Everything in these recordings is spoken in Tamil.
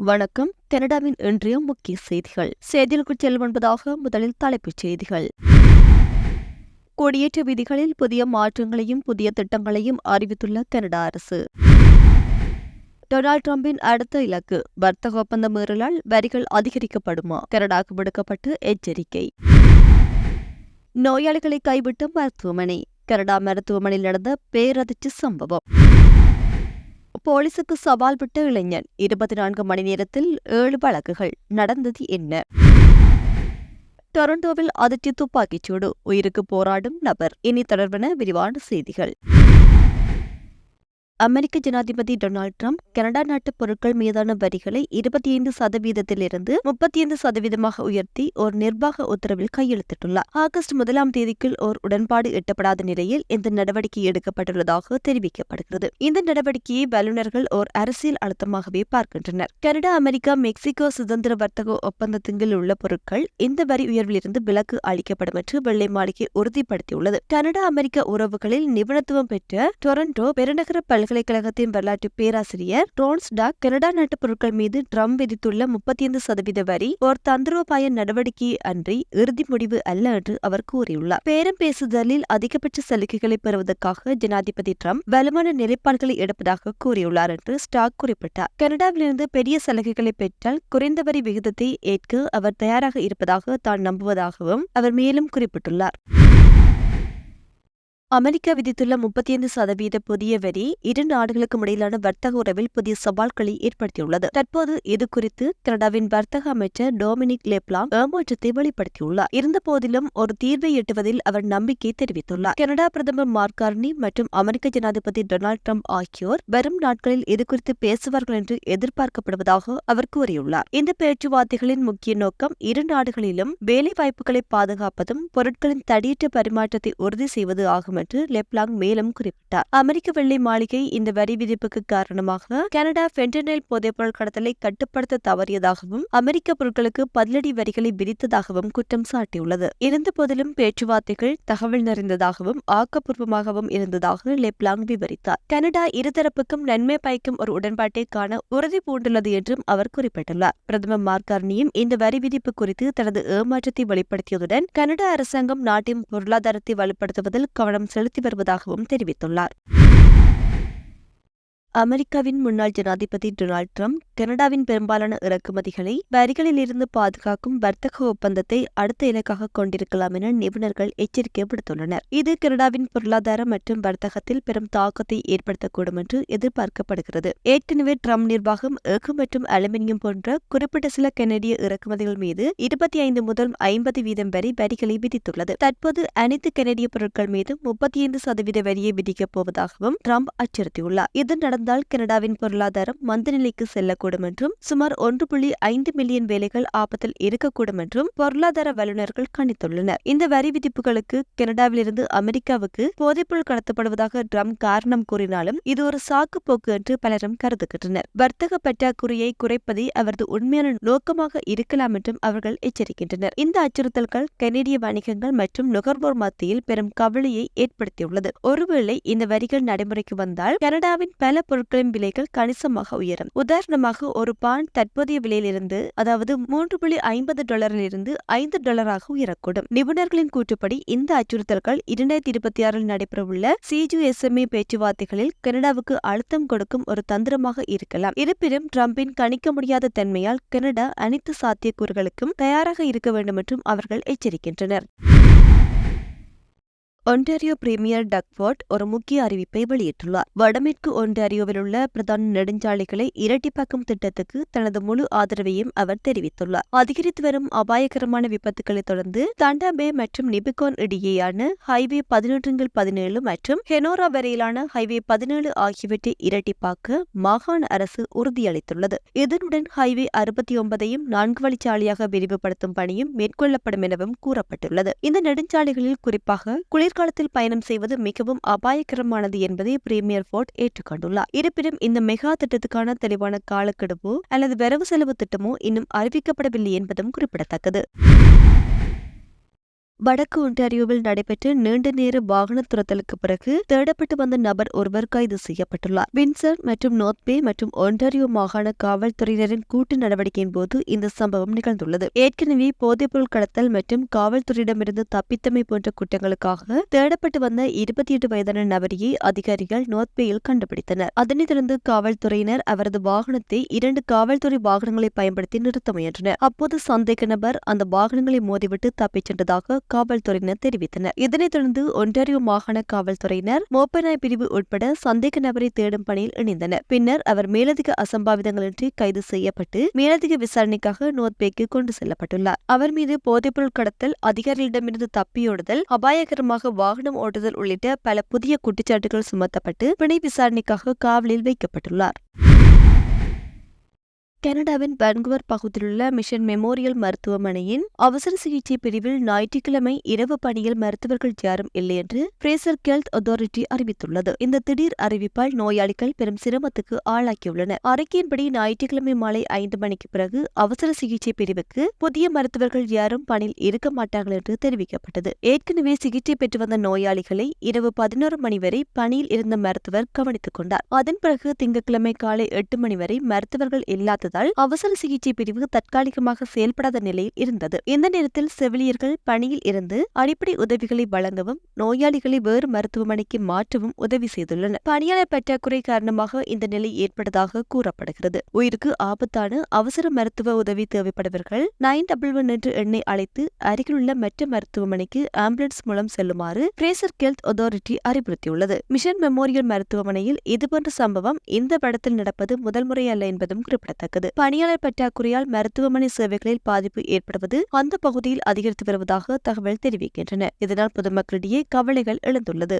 வணக்கம். கனடாவின் இன்றைய முக்கிய செய்திகள். செய்திகளுக்கு செல்லும் என்பதாக முதலில் தலைப்புச் செய்திகள். குடியேற்ற விதிகளில் புதிய மாற்றங்களையும் புதிய திட்டங்களையும் அறிவித்துள்ள கனடா அரசு. டொனால்ட் டிரம்பின் அடுத்த இலக்கு. வர்த்தக ஒப்பந்த மீறலால் வரிகள் அதிகரிக்கப்படுமா? கனடாக்கு விடுக்கப்பட்டு எச்சரிக்கை. நோயாளிகளை கைவிட்ட மருத்துவமனை. கனடா மருத்துவமனையில் நடந்த பேரதிர்ச்சி சம்பவம். போலீசுக்கு சவால் விட்ட இளைஞன் இருபத்தி நான்கு மணி நேரத்தில் ஏழு வழக்குகள் நடந்தது என்ன டொரண்டோவில் அதிர்ச்சி துப்பாக்கிச்சூடு உயிருக்கு போராடும் நபர் இனி தொடர்பென விரிவான செய்திகள் அமெரிக்க ஜனாதிபதி டொனால்ட் ட்ரம்ப் கனடா நாட்டு பொருட்கள் மீதான வரிகளை இருபத்தி ஐந்து சதவீதத்திலிருந்து முப்பத்தி ஐந்து சதவீதமாக உயர்த்தி ஒரு நிர்வாக உத்தரவில் கையெழுத்திட்டுள்ளார். ஆகஸ்ட் முதலாம் தேதிக்குள் ஓர் உடன்பாடு எட்டப்படாத நிலையில் இந்த நடவடிக்கை எடுக்கப்பட்டுள்ளதாக தெரிவிக்கப்படுகிறது. இந்த நடவடிக்கையை வல்லுநர்கள் ஓர் அரசியல் அழுத்தமாகவே பார்க்கின்றனர். கனடா அமெரிக்கா மெக்சிகோ சுதந்திர வர்த்தக ஒப்பந்தத்தின் உள்ள பொருட்கள் இந்த வரி உயர்விலிருந்து விலக்கு அளிக்கப்படும் என்று வெள்ளை மாளிகை உறுதிப்படுத்தியுள்ளது. கனடா அமெரிக்க உறவுகளில் நிபுணத்துவம் பெற்ற டொரண்டோ பெருநகர பல்கலைக்கழகத்தின் வரலாற்று பேராசிரியர் ரோன்ஸ் டாக் கனடா நாட்டு பொருட்கள் மீது ட்ரம்ப் விதித்துள்ள முப்பத்தி ஐந்து சதவீத வரி ஒரு தந்திரோபாய நடவடிக்கை அன்றி இறுதி முடிவு அல்ல என்று அவர் கூறியுள்ளார். பேரம் பேசுதலில் அதிகபட்ச சலுகைகளை பெறுவதற்காக ஜனாதிபதி ட்ரம்ப் வலுவான நிலைப்பாடுகளை எடுப்பதாக கூறியுள்ளார் என்று ஸ்டாக் குறிப்பிட்டார். கனடாவிலிருந்து பெரிய சலுகைகளை பெற்றால் குறைந்த வரி விகிதத்தை ஏற்க அவர் தயாராக இருப்பதாக தான் நம்புவதாகவும் அவர் மேலும் குறிப்பிட்டுள்ளார். அமெரிக்கா விதித்துள்ள முப்பத்தி ஐந்து சதவீத புதிய வரி இரு நாடுகளுக்கும் இடையிலான வர்த்தக உறவில் புதிய சவால்களை ஏற்படுத்தியுள்ளது. தற்போது இது குறித்து கனடாவின் வர்த்தக அமைச்சர் டொமினிக் லெப்லாங் ஏமாற்றத்தை வெளிப்படுத்தியுள்ளார். இருந்தபோதிலும் ஒரு தீர்வை எட்டுவதில் அவர் நம்பிக்கை தெரிவித்துள்ளார். கனடா பிரதமர் மார்கார்னி மற்றும் அமெரிக்க ஜனாதிபதி டொனால்டு ட்ரம்ப் ஆகியோர் வரும் நாட்களில் இது குறித்து பேசுவார்கள் என்று எதிர்பார்க்கப்படுவதாக அவர் கூறியுள்ளார். இந்த பேச்சுவார்த்தைகளின் முக்கிய நோக்கம் இரு நாடுகளிலும் வேலைவாய்ப்புகளை பாதுகாப்பதும் பொருட்களின் தடியற்ற பரிமாற்றத்தை உறுதி செய்வது ஆகும் என்று லெப்லாங் மேலும் குறிப்பிட்டார். அமெரிக்க வெள்ளை மாளிகை இந்த வரி விதிப்புக்கு காரணமாக கனடா பென்டனைல் போதைப்பொருள் கடத்தலை கட்டுப்படுத்த தவறியதாகவும் அமெரிக்க பொருட்களுக்கு பதிலடி வரிகளை விதித்ததாகவும் குற்றம் சாட்டியுள்ளது. இருந்தபோதிலும் பேச்சுவார்த்தைகள் தகவல் நிறைந்ததாகவும் ஆக்கப்பூர்வமாகவும் இருந்ததாக லெப்லாங் விவரித்தார். கனடா இருதரப்புக்கும் நன்மை பயக்கும் ஒரு உடன்பாட்டை காண உறுதி பூண்டுள்ளது என்றும் அவர் குறிப்பிட்டுள்ளார். பிரதமர் மார்கார்னியும் இந்த வரி விதிப்பு குறித்து தனது ஏமாற்றத்தை வெளிப்படுத்தியதுடன் கனடா அரசாங்கம் நாட்டின் பொருளாதாரத்தை வலுப்படுத்துவதில் கவனம் செலுத்தி வருவதாகவும் தெரிவித்துள்ளார். அமெரிக்காவின் முன்னாள் ஜனாதிபதி டொனால்ட் ட்ரம்ப் கனடாவின் பெரும்பாலான இறக்குமதிகளை வரிகளில் இருந்து பாதுகாக்கும் வர்த்தக ஒப்பந்தத்தை அடுத்த இலக்காக கொண்டிருக்கலாம் என நிபுணர்கள் எச்சரிக்கை விடுத்துள்ளனர் இது கனடாவின் பொருளாதார மற்றும் வர்த்தகத்தில் பெரும் தாக்கத்தை ஏற்படுத்தக்கூடும் என்று எதிர்பார்க்கப்படுகிறது. ஏற்கனவே ட்ரம்ப் நிர்வாகம் எஃகு மற்றும் அலுமினியம் போன்ற குறிப்பிட்ட சில கனடிய இறக்குமதிகள் மீது இருபத்தி ஐந்து முதல் ஐம்பது வீதம் வரை வரிகளை விதித்துள்ளது. தற்போது அனைத்து கனடிய பொருட்கள் மீது முப்பத்தி ஐந்து சதவீத வரியை விதிக்கப் போவதாகவும் ட்ரம்ப் அச்சுறுத்தியுள்ளார். இது நடந்த இருந்தால் கனடாவின் பொருளாதாரம் மந்த நிலைக்கு செல்லக்கூடும் என்றும் சுமார் ஒன்று புள்ளி ஐந்து மில்லியன் வேலைகள் ஆபத்தில் இருக்கக்கூடும் என்றும் பொருளாதார வல்லுநர்கள் கணித்துள்ளனர். இந்த வரி விதிப்புகளுக்கு கனடாவிலிருந்து அமெரிக்காவுக்கு போதைப்பொருள் கடத்தப்படுவதாக ட்ரம்ப் காரணம் கூறினாலும் இது ஒரு சாக்கு போக்கு என்று பலரும் கருதுகின்றனர். வர்த்தக பற்றாக்குறையை குறைப்பதே அவரது உண்மையான நோக்கமாக இருக்கலாம் என்றும் அவர்கள் எச்சரிக்கின்றனர். இந்த அச்சுறுத்தல்கள் கனேடிய வணிகங்கள் மற்றும் நுகர்வோர் மத்தியில் பெரும் கவலையை ஏற்படுத்தியுள்ளது. ஒருவேளை இந்த வரிகள் நடைமுறைக்கு வந்தால் கனடாவின் பல பொருட்களின் விலைகள் கணிசமாக உயரும். உதாரணமாக ஒரு பான் தற்போதைய விலையிலிருந்து அதாவது மூன்று புள்ளி ஐம்பது டாலரிலிருந்து ஐந்து டாலராக உயரக்கூடும். நிபுணர்களின் கூற்றுப்படி இந்த அச்சுறுத்தல்கள் இரண்டாயிரத்தி இருபத்தி ஆறில் நடைபெறவுள்ள சிஜிஎஸ்எம்ஏ பேச்சுவார்த்தைகளில் கனடாவுக்கு அழுத்தம் கொடுக்கும் ஒரு தந்திரமாக இருக்கலாம். இருப்பினும் டிரம்பின் கணிக்க முடியாத தன்மையால் கனடா அனைத்து சாத்தியக்கூறுகளுக்கும் தயாராக இருக்க வேண்டும் என்றும் அவர்கள் எச்சரிக்கின்றனர். ஒன்டாரியோ பிரீமியர் டக்ஃபோர்ட் ஒரு முக்கிய அறிவிப்பை வெளியிட்டுள்ளார். வடமேற்கு ஒன்டாரியோவில் உள்ள பிரதான நெடுஞ்சாலைகளை இரட்டிப்பாக்கும் திட்டத்துக்கு தனது முழு ஆதரவையும் அவர் தெரிவித்துள்ளார். அதிகரித்து வரும் அபாயகரமான விபத்துக்களை தொடர்ந்து தண்டாபே மற்றும் நிபிகோன் இடையேயான ஹைவே பதினொன்றுங்கள் பதினேழு மற்றும் ஹெனோரா வரையிலான ஹைவே பதினேழு ஆகியவற்றை இரட்டிப்பாக்க மாகாண அரசு உறுதியளித்துள்ளது. இதனுடன் ஹைவே அறுபத்தி ஒன்பதையும் நான்கு வழிச்சாலையாக விரிவுபடுத்தும் பணியும் மேற்கொள்ளப்படும் எனவும் கூறப்பட்டுள்ளது. இந்த நெடுஞ்சாலைகளில் குறிப்பாக குளிர் குளிர்காலத்தில் பயணம் செய்வது மிகவும் அபாயகரமானது என்பதை பிரீமியர் போர்ட் ஏற்றுக்கொண்டுள்ளார். இருப்பினும் இந்த மெகா திட்டத்துக்கான தெளிவான காலக்கெடுவோ அல்லது வரவு செலவு திட்டமோ இன்னும் அறிவிக்கப்படவில்லை என்பதும் குறிப்பிடத்தக்கது. வடக்கு ஒன்டாரியோவில் நடைபெற்ற நீண்ட நேர வாகன துரத்தலுக்கு பிறகு தேடப்பட்டு வந்த நபர் ஒருவர் கைது செய்யப்பட்டுள்ளார். வின்சர் மற்றும் நோர்த்பே மற்றும் ஒன்டாரியோ மாகாண காவல்துறையினரின் கூட்டு நடவடிக்கையின் போது இந்த சம்பவம் நிகழ்ந்துள்ளது. ஏற்கனவே போதைப்பொருள் கடத்தல் மற்றும் காவல்துறையிடமிருந்து தப்பித்தமை போன்ற குற்றங்களுக்காக தேடப்பட்டு வந்த இருபத்தி எட்டு வயதான நபரையே அதிகாரிகள் நோர்த்பேயில் கண்டுபிடித்தனர். அதனைத் தொடர்ந்து காவல்துறையினர் அவரது வாகனத்தை இரண்டு காவல்துறை வாகனங்களை பயன்படுத்தி நிறுத்த முயன்றனர். அப்போது சந்தேக நபர் அந்த வாகனங்களை மோதிவிட்டு தப்பிச் சென்றதாக காவல்துறையினர் தெரிவித்தனர். இதனைத் தொடர்ந்து ஒன்டாரியோ மாகாண காவல்துறையினர் மோப்பனாய் பிரிவு உட்பட சந்தேக நபரை தேடும் பணியில் இணைந்தனர். பின்னர் அவர் மேலதிக அசம்பாவிதங்களின்றி கைது செய்யப்பட்டு மேலதிக விசாரணைக்காக நோர்த்பேக்கு கொண்டு செல்லப்பட்டுள்ளார். அவர் மீது போதைப்பொருள் கடத்தல் அதிகாரிகளிடமிருந்து தப்பியோடுதல் அபாயகரமாக வாகனம் ஓட்டுதல் உள்ளிட்ட பல புதிய குற்றச்சாட்டுகள் சுமத்தப்பட்டு பிணை விசாரணைக்காக காவலில் வைக்கப்பட்டுள்ளார். கனடாவின் பன்குவர் பகுதியிலுள்ள மிஷன் மெமோரியல் மருத்துவமனையின் அவசர சிகிச்சை பிரிவில் ஞாயிற்றுக்கிழமை இரவு பணியில் மருத்துவர்கள் யாரும் இல்லை என்று பிரேசர் ஹெல்த் அத்தாரிட்டி அறிவித்துள்ளது. இந்த திடீர் அறிவிப்பால் நோயாளிகள் பெரும் சிரமத்துக்கு ஆளாக்கியுள்ளனர் அறிக்கையின்படி ஞாயிற்றுக்கிழமை மாலை ஐந்து மணிக்கு பிறகு அவசர சிகிச்சை பிரிவுக்கு புதிய மருத்துவர்கள் யாரும் பணியில் இருக்க மாட்டார்கள் என்று தெரிவிக்கப்பட்டது. ஏற்கனவே சிகிச்சை பெற்று வந்த நோயாளிகளை இரவு பதினோரு மணி வரை பணியில் இருந்த மருத்துவர் கவனித்துக் கொண்டார். அதன் பிறகு திங்கட்கிழமை காலை எட்டு மணி வரை மருத்துவர்கள் இல்லாத இருந்ததால் அவசர சிகிச்சை பிரிவு தற்காலிகமாக செயல்படாத நிலையில் இருந்தது. இந்த நேரத்தில் செவிலியர்கள் பணியில் இருந்து அடிப்படை உதவிகளை வழங்கவும் நோயாளிகளை வேறு மருத்துவமனைக்கு மாற்றவும் உதவி செய்துள்ளனர். பணியாளர் பற்றாக்குறை காரணமாக இந்த நிலை ஏற்பட்டதாக கூறப்படுகிறது. உயிருக்கு ஆபத்தான அவசர மருத்துவ உதவி தேவைப்படுவர்கள் நைன் டபுள் ஒன் என்று எண்ணை அழைத்து அருகிலுள்ள மற்ற மருத்துவமனைக்கு ஆம்புலன்ஸ் மூலம் செல்லுமாறு பிரேசர் ஹெல்த் அத்தாரிட்டி அறிவுறுத்தியுள்ளது. மிஷன் மெமோரியல் மருத்துவமனையில் இதுபோன்ற சம்பவம் இந்த படத்தில் நடப்பது முதல் முறை அல்ல என்பதும் குறிப்பிடத்தக்கது. இருக்குது பணியாளர் பற்றாக்குறையால் மருத்துவமனை சேவைகளில் பாதிப்பு ஏற்படுவது அந்த பகுதியில் அதிகரித்து வருவதாக தகவல் தெரிவிக்கின்றன. இதனால் பொதுமக்களிடையே கவலைகள் எழுந்துள்ளது.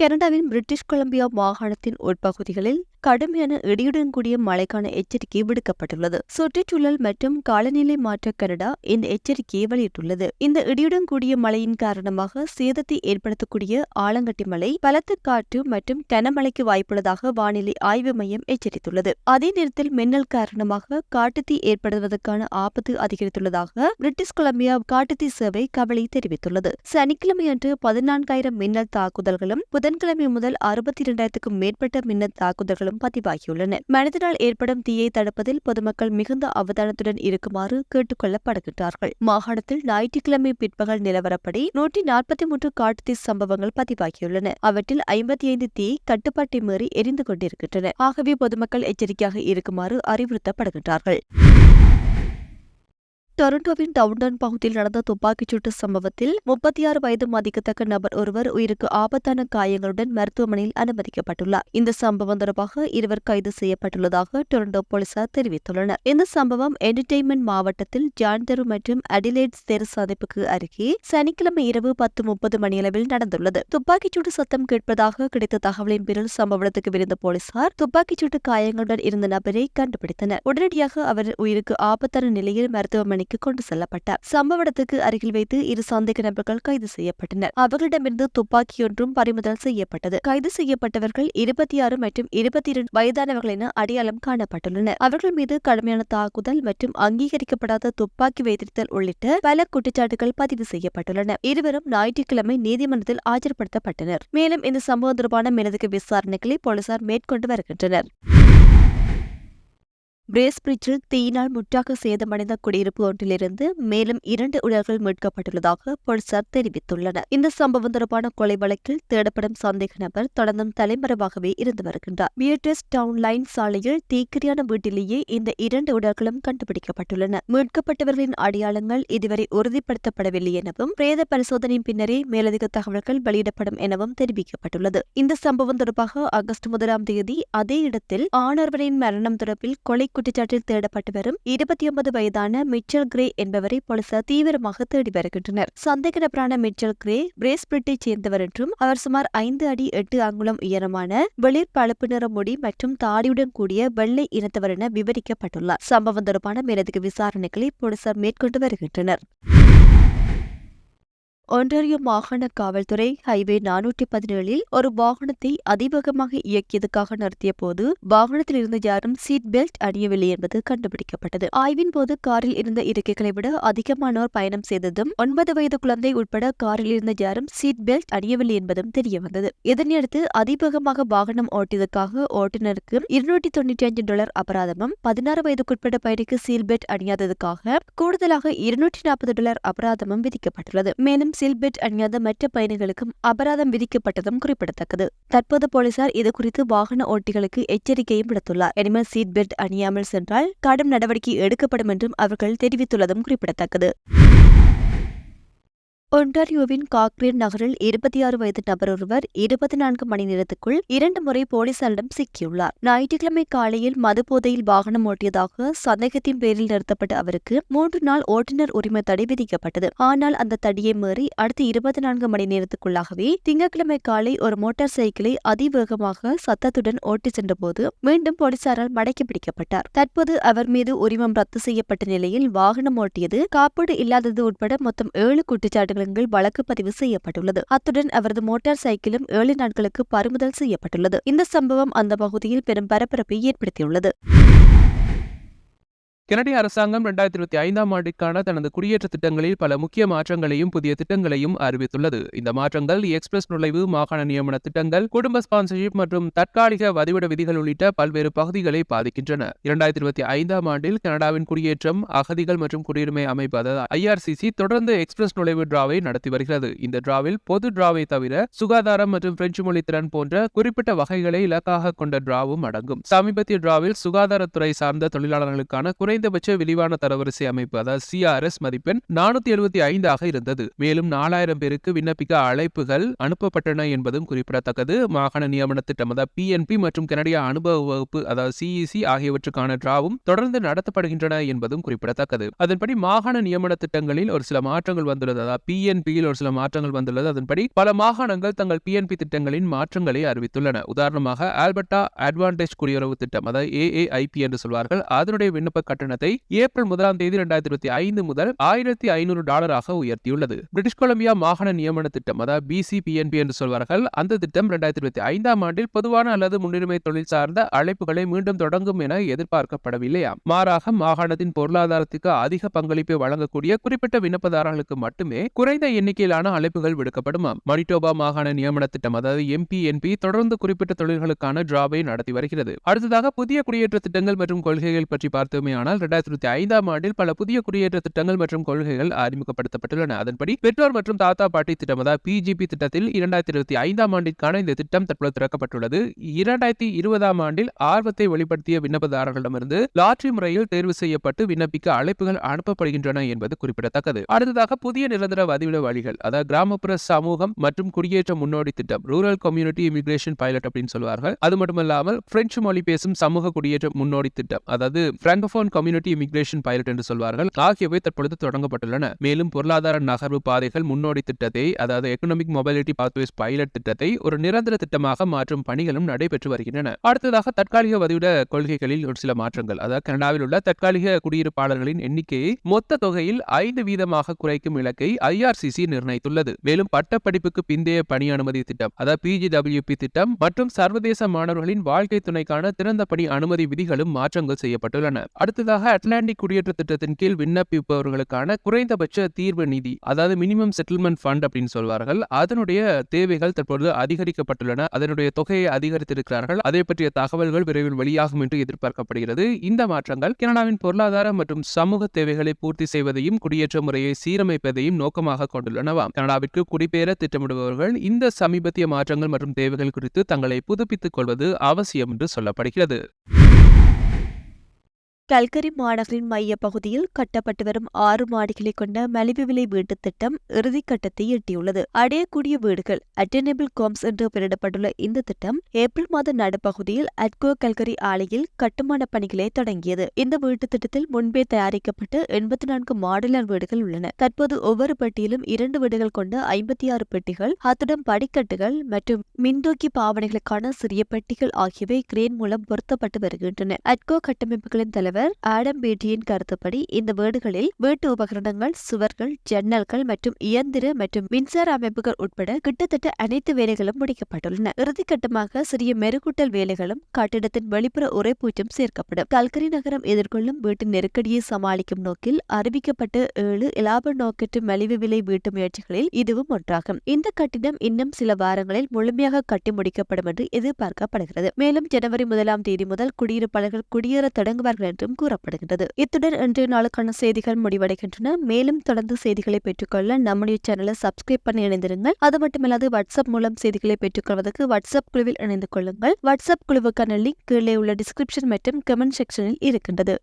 கனடாவின் பிரிட்டிஷ் கொலம்பியா மாகாணத்தின் உட்பகுதிகளில் கடுமையான இடியுடன் கூடிய மழைக்கான எச்சரிக்கை விடுக்கப்பட்டுள்ளது. சுற்றுச்சூழல் மற்றும் காலநிலை மாற்ற கனடா இந்த எச்சரிக்கையை வெளியிட்டுள்ளது. இந்த இடியுடன் கூடிய மழையின் காரணமாக சேதத்தை ஏற்படுத்தக்கூடிய ஆலங்கட்டி மலை பலத்த காற்று மற்றும் கனமழைக்கு வாய்ப்புள்ளதாக வானிலை ஆய்வு மையம் எச்சரித்துள்ளது. அதே நேரத்தில் மின்னல் காரணமாக காட்டுத்தீ ஏற்படுவதற்கான ஆபத்து அதிகரித்துள்ளதாக பிரிட்டிஷ் கொலம்பியா காட்டுத்தீ சேவை கவலை தெரிவித்துள்ளது. சனிக்கிழமையன்று பதினான்காயிரம் மின்னல் தாக்குதல்களும் புதன்கிழமை முதல் அறுபத்தி இரண்டாயிரத்துக்கும் மேற்பட்ட மின்னல் தாக்குதல்களும் பதிவாகியுள்ளன. மனிதனால் ஏற்படும் தீயை தடுப்பதில் பொதுமக்கள் மிகுந்த அவதானத்துடன் இருக்குமாறு கேட்டுக் கொள்ளப்படுகின்றார்கள் மாகாணத்தில் ஞாயிற்றுக்கிழமை பிற்பகல் நிலவரப்படி நூற்றி நாற்பத்தி மூன்று காட்டுத்தீ சம்பவங்கள் பதிவாகியுள்ளன. அவற்றில் ஐம்பத்தி ஐந்து தீ கட்டுப்பாட்டை மீறி எரிந்து கொண்டிருக்கின்றன. ஆகவே பொதுமக்கள் எச்சரிக்கையாக இருக்குமாறு அறிவுறுத்தப்படுகின்றார்கள். டொரண்டோவின் டவுன்டவுன் பகுதியில் நடந்த துப்பாக்கிச்சூட்டு சம்பவத்தில் முப்பத்தி ஆறு வயது மதிக்கத்தக்க நபர் ஒருவர் உயிருக்கு ஆபத்தான காயங்களுடன் மருத்துவமனையில் அனுமதிக்கப்பட்டுள்ளார். இந்த சம்பவம் தொடர்பாக இருவர் கைது செய்யப்பட்டுள்ளதாக டொரண்டோ போலீசார் தெரிவித்துள்ளனர். இந்த சம்பவம் என்டர்டெயின்மெண்ட் மாவட்டத்தில் ஜான்தரு மற்றும் அடிலேட் தெரு சந்திப்புக்கு அருகே சனிக்கிழமை இரவு பத்து முப்பது மணியளவில் நடந்துள்ளது. துப்பாக்கிச்சூட்டு சத்தம் கேட்பதாக கிடைத்த தகவலின் பேரில் சம்பவ இடத்துக்கு விருந்த போலீசார் துப்பாக்கிச்சூட்டு காயங்களுடன் இருந்த நபரை கண்டுபிடித்தனர். உடனடியாக அவர் உயிருக்கு ஆபத்தான நிலையில் மருத்துவமனைக்கு கொண்டு செல்லப்பட்டார். சம்பவ இடத்துக்கு அருகில் வைத்து இரு சந்தேக நபர்கள் கைது செய்யப்பட்டனர். அவர்களிடமிருந்து துப்பாக்கியொன்றும் பறிமுதல் செய்யப்பட்டது. கைது செய்யப்பட்டவர்கள் இருபத்தி ஆறு மற்றும் இருபத்தி இரண்டு வயதானவர்கள் என அடையாளம் காணப்பட்டுள்ளனர். அவர்கள் மீது கடுமையான தாக்குதல் மற்றும் அங்கீகரிக்கப்படாத துப்பாக்கி வைத்திருத்தல் உள்ளிட்ட பல குற்றச்சாட்டுகள் பதிவு செய்யப்பட்டுள்ளன. இருவரும் ஞாயிற்றுக்கிழமை நீதிமன்றத்தில் ஆஜர்படுத்தப்பட்டனர். மேலும் இந்த சம்பவம் தொடர்பான மேலதிக விசாரணைகளை போலீசார் மேற்கொண்டு வருகின்றனர். பிரேஸ்பிரிட்ஜில் தீயினால் முற்றாக சேதமடைந்த குடியிருப்பு ஒன்றிலிருந்து மேலும் இரண்டு உடல்கள் மீட்கப்பட்டுள்ளதாக போலீசார் தெரிவித்துள்ளனர். இந்த சம்பவம் தொடர்பான கொலை வழக்கில் தேடப்படும் சந்தேக நபர் தொடர்ந்தும் தலைமறைவாகவே இருந்து வருகின்றார். பியட்ரஸ் டவுன் லைன் சாலையில் தீக்கிரியான வீட்டிலேயே இந்த இரண்டு உடல்களும் கண்டுபிடிக்கப்பட்டுள்ளன. மீட்கப்பட்டவர்களின் அடையாளங்கள் இதுவரை உறுதிப்படுத்தப்படவில்லை எனவும் பிரேத பரிசோதனையின் பின்னரே மேலதிக தகவல்கள் வெளியிடப்படும் எனவும் தெரிவிக்கப்பட்டுள்ளது. இந்த சம்பவம் தொடர்பாக ஆகஸ்ட் முதலாம் தேதி அதே இடத்தில் ஆணொருவரின் மரணம் தொடர்பில் கொலை குற்றச்சாட்டில் தேடப்பட்டு வரும் இருபத்தி ஒன்பது வயதான மிச்சல் கிரே என்பவரை போலீசார் தீவிரமாக தேடி வருகின்றனர். சந்தேக நபரான மிச்சல் கிரே பிரேஸ்பிரிட்டை சேர்ந்தவர் என்றும் அவர் சுமார் ஐந்து அடி எட்டு அங்குலம் உயரமான வெளிர் பழுப்பு நிற முடி மற்றும் தாடியுடன் கூடிய வெள்ளை இனத்தவர் என விவரிக்கப்பட்டுள்ளார். சம்பவம் தொடர்பான மேலதிக விசாரணைகளை போலீசார் மேற்கொண்டு வருகின்றனர். ஒன்றாரியோ மாகாண காவல்துறை ஹைவே நானூற்றி பதினேழில் ஒரு வாகனத்தை அதிவேகமாக இயக்கியதுக்காக நடத்திய போது வாகனத்தில் இருந்த யாரும் சீட் பெல்ட் அணியவில்லை என்பது கண்டுபிடிக்கப்பட்டது. ஆய்வின் போது காரில் இருந்த இருக்கைகளை விட அதிகமானோர் பயணம் செய்ததும் ஒன்பது வயது குழந்தை உட்பட காரில் இருந்த யாரும் சீட் பெல்ட் அணியவில்லை என்பதும் தெரிய வந்தது இதனையடுத்து அதிவேகமாக வாகனம் ஓட்டியதற்காக ஓட்டுநருக்கு இருநூற்றி தொண்ணூற்றி அஞ்சு டாலர் அபராதமும் பதினாறு வயதுக்குட்பட்ட பயணிக்கு சீல் பெல்ட் அணியாததுக்காக கூடுதலாக இருநூற்றி நாற்பது டாலர் அபராதமும் விதிக்கப்பட்டுள்ளது. மேலும் சீல்பெல்ட் அணியாத மற்ற பயணிகளுக்கும் அபராதம் விதிக்கப்பட்டதும் குறிப்பிடத்தக்கது. தற்போது போலீசார் இதுகுறித்து வாகன ஓட்டிகளுக்கு எச்சரிக்கையும் விடுத்துள்ளார். எனிமல் சீட் பெல்ட் அணியாமல் சென்றால் கடும் நடவடிக்கை எடுக்கப்படும் என்றும் அவர்கள் தெரிவித்துள்ளதும் குறிப்பிடத்தக்கது. ஒன்டாரியோவின் காக்ரீர் நகரில் இருபத்தி ஆறு வயது நபர் ஒருவர் இருபத்தி நான்கு மணி நேரத்துக்குள் இரண்டு முறை போலீசாரிடம் சிக்கியுள்ளார். ஞாயிற்றுக்கிழமை காலையில் மது போதையில் வாகனம் ஓட்டியதாக சந்தேகத்தின் பேரில் நிறுத்தப்பட்ட அவருக்கு மூன்று நாள் ஓட்டுநர் உரிமை தடை விதிக்கப்பட்டது. ஆனால் அந்த தடியை மீறி அடுத்த இருபத்தி நான்கு மணி நேரத்துக்குள்ளாகவே திங்கட்கிழமை காலை ஒரு மோட்டார் சைக்கிளை அதிவேகமாக சத்தத்துடன் ஓட்டிச் சென்றபோது மீண்டும் போலீசாரால் மடக்கி பிடிக்கப்பட்டார். தற்போது அவர் மீது உரிமம் ரத்து செய்யப்பட்ட நிலையில் வாகனம் ஓட்டியது காப்பீடு இல்லாதது உட்பட மொத்தம் ஏழு குற்றச்சாட்டுகள் வழக்கு பதிவு செய்யப்பட்டுள்ளது. அத்துடன் அவரது மோட்டார் சைக்கிளும் ஏழு நாட்களுக்கு பறிமுதல் செய்யப்பட்டுள்ளது. இந்த சம்பவம் அந்த பகுதியில் பெரும் பரபரப்பை ஏற்படுத்தியுள்ளது. கனடிய அரசாங்கம் இரண்டாயிரத்தி இருபத்தி ஐந்தாம் ஆண்டிற்கான தனது குடியேற்ற திட்டங்களில் பல முக்கிய மாற்றங்களையும் புதிய திட்டங்களையும் அறிவித்துள்ளது. இந்த மாற்றங்கள் e எக்ஸ்பிரஸ் நுழைவு மாகாண நியமன திட்டங்கள் குடும்ப ஸ்பான்சர்ஷிப் மற்றும் தற்காலிக வதிவிட விதிகள் உள்ளிட்ட பல்வேறு பகுதிகளை பாதிக்கின்றன. இரண்டாயிரத்தி இருபத்தி ஐந்தாம் ஆண்டில் கனடாவின் குடியேற்றம் அகதிகள் மற்றும் குடியுரிமை அமைப்பு அதாவது ஐஆர்சிசி தொடர்ந்து e எக்ஸ்பிரஸ் நுழைவு டிராவை நடத்தி வருகிறது. இந்த டிராவில் பொது டிராவை தவிர சுகாதாரம் மற்றும் பிரெஞ்சு மொழி திறன் போன்ற குறிப்பிட்ட வகைகளை இலக்காக கொண்ட டிராவும் அடங்கும். சமீபத்திய டிராவில் சுகாதாரத்துறை சார்ந்த தொழிலாளர்களுக்கான குறை குறைந்தபட்ச விரிவான தரவரிசை அமைப்பு அதாவது சிஆர்எஸ் மதிப்பெண் நானூத்தி எழுபத்தி ஐந்தாக இருந்தது. மேலும் நாலாயிரம் பேருக்கு விண்ணப்பிக்க அழைப்புகள் அனுப்பப்பட்டன என்பதும் குறிப்பிடத்தக்கது. மாகாண நியமன திட்டம் அதாவது பிஎன்பி மற்றும் கனடிய அனுபவ வகுப்பு அதாவது சிஇசி ஆகியவற்றுக்கான டிராவும் தொடர்ந்து நடத்தப்படுகின்றன என்பதும் குறிப்பிடத்தக்கது. அதன்படி மாகாண நியமன திட்டங்களில் ஒரு சில மாற்றங்கள் வந்துள்ளது. அதாவது பிஎன்பியில் ஒரு சில மாற்றங்கள் வந்துள்ளது. அதன்படி பல மாகாணங்கள் தங்கள் பிஎன்பி திட்டங்களின் மாற்றங்களை அறிவித்துள்ளன. உதாரணமாக ஆல்பர்டா அட்வான்டேஜ் குடியுறவு திட்டம் அதாவது ஏஏஐபி என்று சொல்வார்கள். அதனுடைய விண்ணப்ப கட்டணம் கட்டணத்தை ஏப்ரல் முதலாம் தேதி இரண்டாயிரத்தி இருபத்தி ஐந்து முதல் ஆயிரத்தி ஐநூறு டாலராக உயர்த்தியுள்ளது. பிரிட்டிஷ் கொலம்பியா மாகாண நியமன திட்டம் அதாவது பிசிபிஎன்பி என்று சொல்வார்கள் அந்த திட்டம் இரண்டாயிரத்தி இருபத்தி ஐந்தாம் ஆண்டில் பொதுவான அல்லது முன்னுரிமை தொழில் சார்ந்த அழைப்புகளை மீண்டும் தொடங்கும் என எதிர்பார்க்கப்படவில்லையா? மாறாக மாகாணத்தின் பொருளாதாரத்துக்கு அதிக பங்களிப்பை வழங்கக்கூடிய குறிப்பிட்ட விண்ணப்பதாரர்களுக்கு மட்டுமே குறைந்த எண்ணிக்கையிலான அழைப்புகள் விடுக்கப்படுமாம் மணிட்டோபா மாகாண நியமன திட்டம் அதாவது எம்பிஎன்பி தொடர்ந்து குறிப்பிட்ட தொழில்களுக்கான டிராவை நடத்தி வருகிறது. அடுத்ததாக புதிய குடியேற்ற திட்டங்கள் மற்றும் கொள்கைகள் பற்றி பார்த்தோமே ஆனால் அரசால் இரண்டாயிரத்தி இருபத்தி ஐந்தாம் ஆண்டில் பல புதிய குடியேற்ற திட்டங்கள் மற்றும் கொள்கைகள் அறிமுகப்படுத்தப்பட்டுள்ளன. அதன்படி பெற்றோர் மற்றும் தாத்தா பாட்டி திட்டம் அதாவது பிஜிபி திட்டத்தில் இரண்டாயிரத்தி இருபத்தி ஐந்தாம் ஆண்டிற்கான இந்த திட்டம் தற்போது திறக்கப்பட்டுள்ளது. இரண்டாயிரத்தி இருபதாம் ஆண்டில் ஆர்வத்தை வெளிப்படுத்திய விண்ணப்பதாரர்களிடமிருந்து லாட்ரி முறையில் தேர்வு செய்யப்பட்டு விண்ணப்பிக்க அழைப்புகள் அனுப்பப்படுகின்றன என்பது குறிப்பிடத்தக்கது. அடுத்ததாக புதிய நிரந்தர வதிவிட வழிகள் அதாவது கிராமப்புற சமூகம் மற்றும் குடியேற்ற முன்னோடி திட்டம் ரூரல் கம்யூனிட்டி இமிகிரேஷன் பைலட் அப்படின்னு சொல்வார்கள். அது மட்டுமல்லாமல் பிரெஞ்சு மொழி பேசும் சமூக குடியேற்ற முன்னோடி திட்டம் அதாவது பிராங்கோபோன் கம்யூனிட்டி இமிகிரேஷன் பைலட் என்று சொல்வார்கள். ஆகியவை தற்பொழுது தொடங்கப்பட்டுள்ளன. மேலும் பொருளாதார நகர்வு பாதைகள் முன்னோடி திட்டத்தை அதாவது எக்கனாமிக் மொபைலிட்டி பாத்வேஸ் பைலட் திட்டத்தை ஒரு நிரந்தர திட்டமாக மாற்றும் பணிகளும் நடைபெற்று வருகின்றன. அடுத்ததாக தற்காலிக வதிவிட கொள்கைகளில் ஒரு சில மாற்றங்கள். அதாவது கனடாவில் உள்ள தற்காலிக குடியிருப்பாளர்களின் எண்ணிக்கையை மொத்த தொகையில் ஐந்து வீதமாக குறைக்கும் இலக்கை ஐஆர்சிசி நிர்ணயித்துள்ளது. மேலும் பட்டப்படிப்புக்கு பிந்தைய பணி அனுமதி திட்டம் அதாவது பிஜிடபிள்யூபி திட்டம் மற்றும் சர்வதேச மாணவர்களின் வாழ்க்கை துணைக்கான திறந்த பணி அனுமதி விதிகளும் மாற்றங்கள் செய்யப்பட்டுள்ளன. அடுத்ததாக அட்லாண்டிக் குடியேற்ற திட்டத்தின் கீழ் விண்ணப்பிப்பவர்களுக்கான குறைந்தபட்ச தீர்வு நிதி அதாவது மினிமம் செட்டில்மெண்ட் ஃபண்ட் அப்படின்னு சொல்வார்கள். அதனுடைய தேவைகள் தற்பொழுது அதிகரிக்கப்பட்டுள்ளன. அதனுடைய தொகையை அதிகரித்திருக்கிறார்கள். அதை பற்றிய தகவல்கள் விரைவில் வெளியாகும் என்று எதிர்பார்க்கப்படுகிறது. இந்த மாற்றங்கள் கனடாவின் பொருளாதார மற்றும் சமூக தேவைகளை பூர்த்தி செய்வதையும் குடியேற்ற முறையை சீரமைப்பதையும் நோக்கமாக கொண்டுள்ளனவாம். கனடாவிற்கு குடிபெயர திட்டமிடுபவர்கள் இந்த சமீபத்திய மாற்றங்கள் மற்றும் தேவைகள் குறித்து தங்களை புதுப்பித்துக் கொள்வது அவசியம் என்று சொல்லப்படுகிறது. கல்கரி மாநகரின் மைய பகுதியில் கட்டப்பட்டு வரும் ஆறு மாடிகளை கொண்ட மலிவு விலை வீட்டுத் திட்டம் இறுதிக்கட்டத்தை எட்டியுள்ளது. அடையக்கூடிய வீடுகள் அட்டனபிள் கோம்ஸ் என்று பெயரிடப்பட்டுள்ள இந்த திட்டம் ஏப்ரல் மாத நடுப்பகுதியில் அட்கோ கல்கரி ஆலையில் கட்டுமான பணிகளை தொடங்கியது. இந்த வீட்டுத் திட்டத்தில் முன்பே தயாரிக்கப்பட்டு எண்பத்தி நான்கு மாடுலர் வீடுகள் உள்ளன. தற்போது ஒவ்வொரு பெட்டியிலும் இரண்டு வீடுகள் கொண்ட ஐம்பத்தி ஆறு பெட்டிகள் அத்துடன் படிக்கட்டுகள் மற்றும் மின்தூக்கி பாவனைகளுக்கான சிறிய பெட்டிகள் ஆகியவை கிரேன் மூலம் பொருத்தப்பட்டு வருகின்றன. அட்கோ கட்டமைப்புகளின் தலைவர் தலைவர் ஆடம் கருத்துப்படி இந்த வீடுகளில் வீட்டு உபகரணங்கள் சுவர்கள் ஜன்னல்கள் மற்றும் இயந்திர மற்றும் மின்சார அமைப்புகள் உட்பட கிட்டத்தட்ட அனைத்து வேலைகளும் முடிக்கப்பட்டுள்ளன. இறுதிக்கட்டமாக சிறிய மெருகூட்டல் வேலைகளும் கட்டிடத்தின் வெளிப்புற உரைப்பூச்சும் சேர்க்கப்படும். கல்கரி நகரம் எதிர்கொள்ளும் வீட்டு நெருக்கடியை சமாளிக்கும் நோக்கில் அறிவிக்கப்பட்ட ஏழு இலாப நோக்கற்ற மலிவு விலை வீட்டு முயற்சிகளில் இதுவும் ஒன்றாகும். இந்த கட்டிடம் இன்னும் சில வாரங்களில் முழுமையாக கட்டி முடிக்கப்படும் என்று எதிர்பார்க்கப்படுகிறது. மேலும் ஜனவரி முதலாம் தேதி முதல் குடியிருப்பாளர்கள் குடியேற தொடங்குவார்கள் என்று என்றும் கூறப்படுகின்றது. இத்துடன் இன்றைய நாளுக்கான செய்திகள் முடிவடைகின்றன. மேலும் தொடர்ந்து செய்திகளை பெற்றுக்கொள்ள நம்முடைய சேனலை சப்ஸ்கிரைப் பண்ணி இணைந்திருங்கள். அது மட்டுமல்லாது வாட்ஸ்அப் மூலம் செய்திகளை பெற்றுக்கொள்வதற்கு வாட்ஸ்அப் குழுவில் இணைந்து கொள்ளுங்கள். வாட்ஸ்அப் குழுவுக்கான லிங்க் கீழே உள்ள டிஸ்கிரிப்ஷன் மற்றும் கமெண்ட் செக்ஷனில் இருக்கின்றது.